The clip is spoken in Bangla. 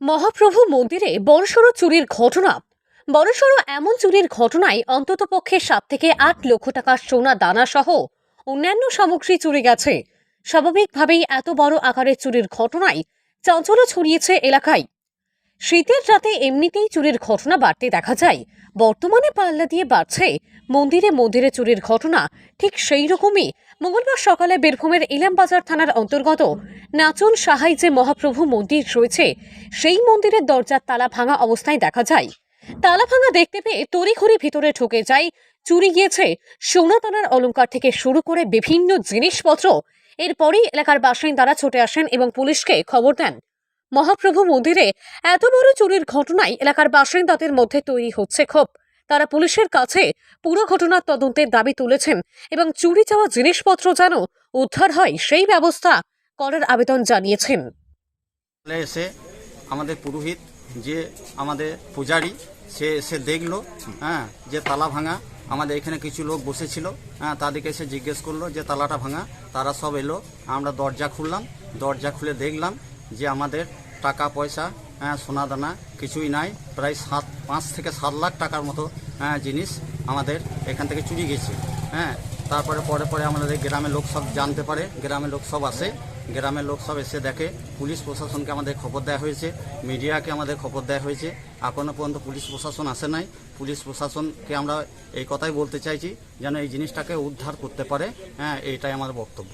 মহাপ্রভু মন্দিরে বড়সড় চুরির ঘটনা। বড়সড় এমন চুরির ঘটনায় অন্ততপক্ষে সাত থেকে আট লক্ষ টাকার সোনা দানা সহ অন্যান্য সামগ্রী চুরি গেছে। স্বাভাবিকভাবেই এত বড় আকারের চুরির ঘটনায় চাঞ্চল্য ছড়িয়েছে এলাকায়। শীতের রাতে এমনিতেই চুরির ঘটনা বাড়তে দেখা যায়। বর্তমানে পাল্লা দিয়ে বাড়ছে। মন্দিরে মন্দিরে চুরির ঘটনা ঠিক সেই রকমই। মঙ্গলবার সকালে বীরভূমের ইলামবাজার থানার অন্তর্গত নাচন সাহাই যে মহাপ্রভু মন্দির রয়েছে, সেই মন্দিরের দরজার তালা ভাঙা অবস্থায় দেখা যায়। তালা ভাঙা দেখতে পেয়ে তড়িঘড়ি ভিতরে ঢুকে যায়। চুরি গিয়েছে সোনাতানার অলঙ্কার থেকে শুরু করে বিভিন্ন জিনিসপত্র। এরপরই এলাকার বাসিন্দারা ছুটে আসেন এবং পুলিশকে খবর দেন। মহাপ্রভু মন্দিরে এত বড় চুরির ঘটনায় এলাকার বাসিন্দাদের মধ্যে তৈরি হচ্ছে ক্ষোভ। তারা পুলিশের কাছে পুরো ঘটনার তদন্তের দাবি তুলেছেন এবং চুরি যাওয়া জিনিসপত্র যেন উদ্ধার হয় সেই ব্যবস্থা করার আবেদন জানিয়েছেন। এসে আমাদের পুরোহিত, যে আমাদের পূজারি, সে এসে দেখল হ্যাঁ যে তালা ভাঙা। আমাদের এখানে কিছু লোক বসেছিল হ্যাঁ তাদেরকে এসে জিজ্ঞেস করল যে তালাটা ভাঙা। তারা সব এলো, আমরা দরজা খুললাম, দরজা খুলে দেখলাম যে আমাদের টাকা পয়সা হ্যাঁ সোনা দানা কিছুই নাই। প্রায় সাত, পাঁচ থেকে সাত লাখ টাকার মতো হ্যাঁ জিনিস আমাদের এখান থেকে চুরি গেছে হ্যাঁ। তারপরে পরে পরে আমাদের গ্রামের লোক সব জানতে পারে, গ্রামের লোক সব আসে। গ্রামের লোক সব এসে দেখে, পুলিশ প্রশাসনকে আমাদের খবর দেওয়া হয়েছে, মিডিয়াকে আমাদের খবর দেওয়া হয়েছে। এখনও পর্যন্ত পুলিশ প্রশাসন আসে নাই। পুলিশ প্রশাসনকে আমরা এই কথাই বলতে চাইছি, যেন এই জিনিসটাকে উদ্ধার করতে পারে হ্যাঁ এইটাই আমার বক্তব্য।